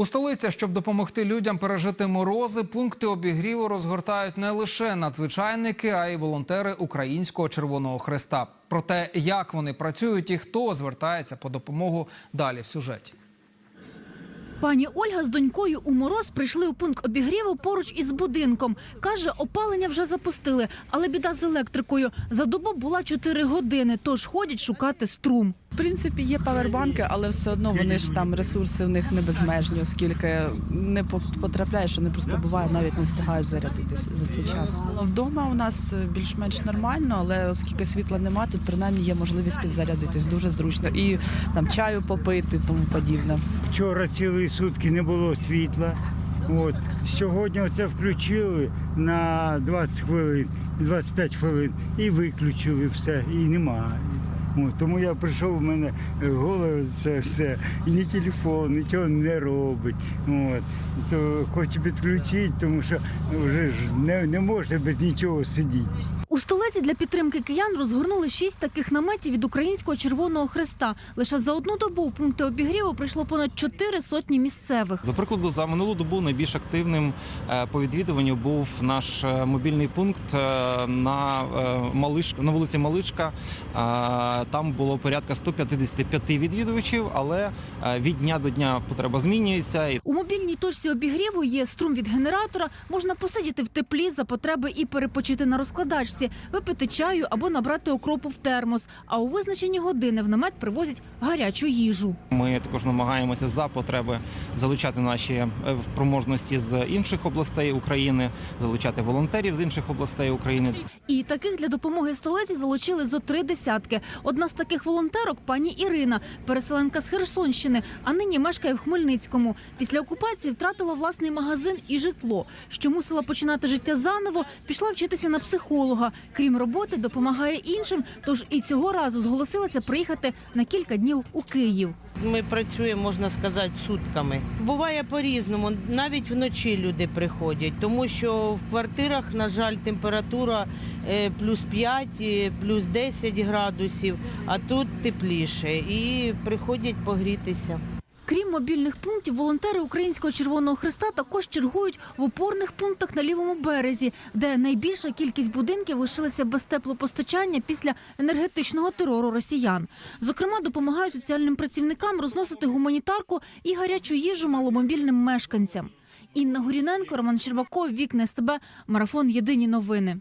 У столиці, щоб допомогти людям пережити морози, пункти обігріву розгортають не лише надзвичайники, а й волонтери Українського Червоного Хреста. Про те, як вони працюють і хто звертається по допомогу далі в сюжеті. Пані Ольга з донькою у мороз прийшли у пункт обігріву поруч із будинком. Каже, опалення вже запустили, але біда з електрикою. За добу була 4 години, тож ходять шукати струм. В принципі, є павербанки, але все одно вони ж там ресурси в них не безмежні, оскільки не по- потрапляє, що вони просто буває, навіть не встигають зарядитися за цей час. Вдома у нас е, більш-менш нормально, але оскільки світла нема, тут принаймні є можливість підзарядитись. Дуже зручно. І там чаю попити, тому подібне. Вчора цілі сутки не було світла. От. Сьогодні оце включили на 20 хвилин, 25 хвилин і виключили все, і немає. Тому я прийшов, у мене голове це все, і ні телефон, нічого не робить. От. То хочу підключити, тому що вже ж не, не можна без нічого сидіти. У столиці для підтримки киян розгорнули шість таких наметів від Українського Червоного Хреста. Лише за одну добу у пункти обігріву прийшло понад чотири сотні місцевих. До прикладу, за минулу добу найбільш активним е, по відвідуванню був наш е, мобільний пункт е, на е, Малиш... на вулиці Маличка. Там було порядка 155 відвідувачів, але е, від дня до дня потреба змінюється. У мобільній точці обігріву є струм від генератора. Можна посидіти в теплі за потреби і перепочити на розкладачці, випити чаю або набрати окропу в термос. А у визначені години в намет привозять гарячу їжу. Ми також намагаємося за потреби залучати наші е, спроможності з інших областей України, залучати волонтерів з інших областей України. І таких для допомоги столиці залучили зо три десятки. Одна з таких волонтерок пані Ірина, переселенка з Херсонщини, а нині мешкає в Хмельницькому. Після окупації втратила власний магазин і житло. Що мусила починати життя заново, пішла вчитися на психолога. Крім роботи, допомагає іншим. Тож і цього разу зголосилася приїхати на кілька днів у Київ. Ми працюємо, можна сказати, сутками. Буває по-різному. Навіть вночі люди приходять, тому що в квартирах, на жаль, температура е, плюс 5, е, плюс 10 градусів, а тут тепліше. І приходять погрітися. Крім мобільних пунктів, волонтери Українського Червоного Христа також чергують в опорних пунктах на лівому березі, де найбільша кількість будинків лишилася без теплопостачання після енергетичного терору росіян. Зокрема, допомагають соціальним працівникам розносити гуманітарку і гарячу їжу маломобільним мешканцям. Інна Горіненко, Роман Щербаков, Вікне СТБ, Марафон Єдині новини.